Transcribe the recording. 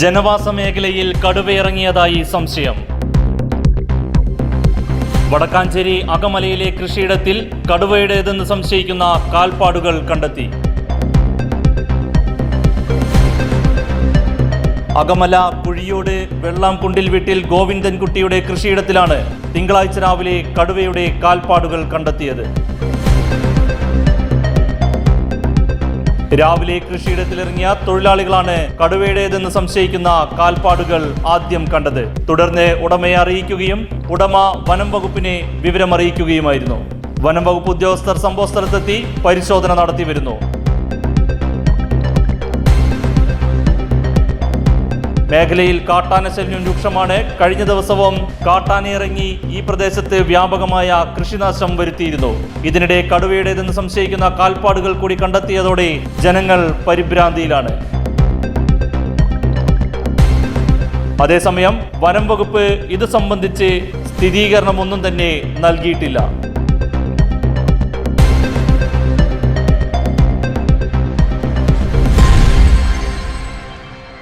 ജനവാസ മേഖലയിൽ കടുവയിറങ്ങിയതായി സംശയം. വടക്കാഞ്ചേരി അകമലയിലെ കൃഷിയിടത്തിൽ കടുവയുടേതെന്ന് സംശയിക്കുന്ന കാൽപ്പാടുകൾ കണ്ടെത്തി. അകമല കുഴിയോട് വെള്ളാംകുണ്ടിൽ വീട്ടിൽ ഗോവിന്ദൻകുട്ടിയുടെ കൃഷിയിടത്തിലാണ് തിങ്കളാഴ്ച രാവിലെ കടുവയുടെ കാൽപ്പാടുകൾ കണ്ടെത്തിയത്. രാവിലെ കൃഷിയിടത്തിലിറങ്ങിയ തൊഴിലാളികളാണ് കടുവയുടേതെന്ന് സംശയിക്കുന്ന കാൽപ്പാടുകൾ ആദ്യം കണ്ടത്. തുടർന്ന് ഉടമയെ അറിയിക്കുകയും ഉടമ വനം വകുപ്പിനെ വിവരമറിയിക്കുകയുമായിരുന്നു. വനം വകുപ്പ് ഉദ്യോഗസ്ഥർ സംഭവസ്ഥലത്തെത്തി പരിശോധന നടത്തി വരുന്നു. മേഖലയിൽ കാട്ടാന ശല്യം രൂക്ഷമാണ്. കഴിഞ്ഞ ദിവസവും കാട്ടാനയിറങ്ങി ഈ പ്രദേശത്ത് വ്യാപകമായ കൃഷിനാശം വരുത്തിയിരുന്നു. ഇതിനിടെ കടുവയുടേതെന്ന് സംശയിക്കുന്ന കാൽപ്പാടുകൾ കൂടി കണ്ടെത്തിയതോടെ ജനങ്ങൾ പരിഭ്രാന്തിയിലാണ്. അതേസമയം വനം വകുപ്പ് ഇത് സംബന്ധിച്ച് സ്ഥിരീകരണമൊന്നും തന്നെ നൽകിയിട്ടില്ല.